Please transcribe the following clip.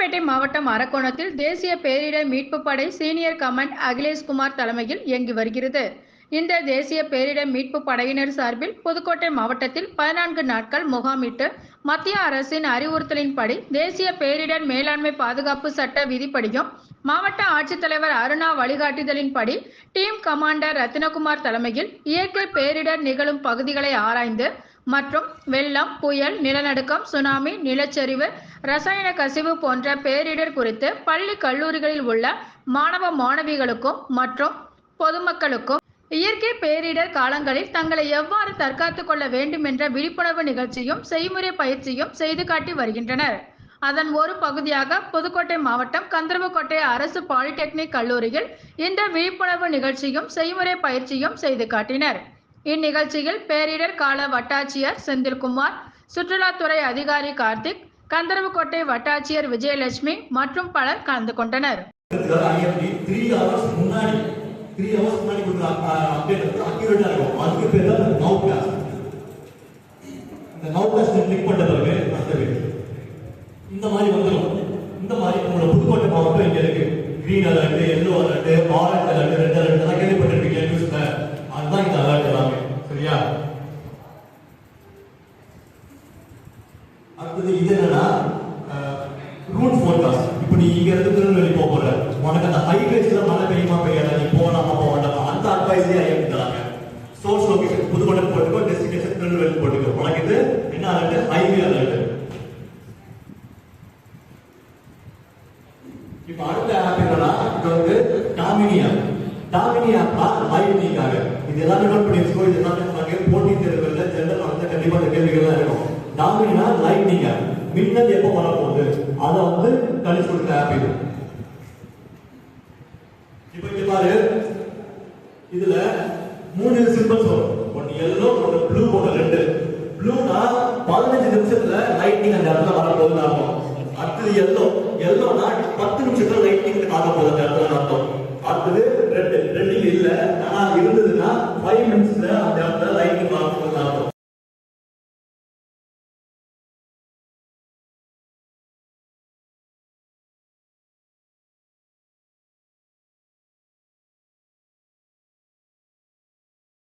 ராணிப்பேட்டை மாவட்டம் அரக்கோணத்தில் தேசிய பேரிடர் மீட்பு படை சீனியர் கமாண்ட் அகிலேஷ்குமார் தலைமையில் இயங்கி வருகிறது. இந்த தேசிய பேரிடர் மீட்பு படையினர் சார்பில் புதுக்கோட்டை மாவட்டத்தில் பதினான்கு நாட்கள் முகாமிட்டு மத்திய அரசின் அறிவுறுத்தலின்படி தேசிய பேரிடர் மேலாண்மை பாதுகாப்பு சட்ட விதிப்படியும் மாவட்ட ஆட்சித்தலைவர் அருணா வழிகாட்டுதலின்படி டீம் கமாண்டர் ரத்தினகுமார் தலைமையில் இயற்கை பேரிடர் நிகழும் பகுதிகளை ஆராய்ந்து மற்றும் வெள்ளம் புயல் நிலநடுக்கம் சுனாமி நிலச்சரிவு ரசாயன கசிவு போன்ற பேரிடர் குறித்து பள்ளி கல்லூரிகளில் உள்ள மாணவ மாணவிகளுக்கும் மற்றும் பொதுமக்களுக்கும் இயற்கை பேரிடர் காலங்களில் தங்களை எவ்வாறு தற்காத்துக் கொள்ள வேண்டும் என்ற விழிப்புணர்வு நிகழ்ச்சியும் செய்முறை பயிற்சியும் செய்து காட்டி வருகின்றனர். அதன் ஒரு பகுதியாக புதுக்கோட்டை மாவட்டம் கந்தரவக்கோட்டை அரசு பாலிடெக்னிக் கல்லூரியில் இந்த விழிப்புணர்வு நிகழ்ச்சியும் செய்முறை பயிற்சியும் செய்து காட்டினர். இந்நிகழ்ச்சியில் பேரிடர் கால வட்டாட்சியர் செந்தில்குமார் சுற்றுலாத்துறை அதிகாரி கார்த்திக் கந்தரவுக்கோட்டை வட்டாட்சியர் விஜயலட்சுமி மற்றும் பலர் கலந்து கொண்டனர். இந்த இந்த மாதிரி வந்துடும் இந்த மாதிரி உங்களோட புதுக்கோட்டை மாவட்டம் இங்க இருக்கு? Green alert yellow alert orange alert red alert எல்லாம் கேள்விப்பட்டிருப்பீங்க. நியூஸ்ல அதுதான் இந்த அலர்ட் எல்லாமே சரியா அடுத்தது இது என்னன்னா ரூட் ஃபோர்காஸ்ட் இப்போ நீ இங்க இருந்து திருநெல்வேலி போக போற. உனக்கு அந்த ஹைவேஸ்ல மழை பெய்யுமா பெய்யாத? நீ போகலாமா போக வேண்டாமா. அந்த அட்வைஸே ஐஎம் தராங்க சோர்ஸ் லொகேஷன் புதுக்கோட்டை போட்டுக்கோ டெஸ்டினேஷன் திருநெல்வேலி போட்டுக்கோ. உனக்கு இது என்ன அலர்ட் ஹைவே அலர்ட் இப்போ அடுத்த ஆப் என்னன்னா இது வந்து டாமினி ஆப் டாமினி ஆப்னா லைவ்னிங்காக இது எல்லாமே நோட் பண்ணி வச்சுக்கோ இது எல்லாமே உனக்கு போட்டி தேர்வுகள்ல ஜெனரல் வந்து கண்டிப்பா இந்த கேள்விகள் தான் இருக்கும். டாமினா லைட்னிங் ஆப் மின்னல் எப்போ வரப்போகுது? அதை வந்து கணிச்சு கொடுத்த ஆப் இது. இப்போ இங்க பாரு. இதுல மூணு சிம்பிள்ஸ் வரும். ஒன்னு எல்லோ ஒன்னு ப்ளூ ஒன்னு ரெண்டு. ப்ளூனா பதினஞ்சு நிமிஷத்துல லைட்னிங் அந்த இடத்துல வரப்போகுதுன்னு அர்த்தம். அடுத்தது எல்லோ எல்லோனா பத்து நிமிஷத்துல லைட்னிங் காக்க போகுது அந்த இடத்துல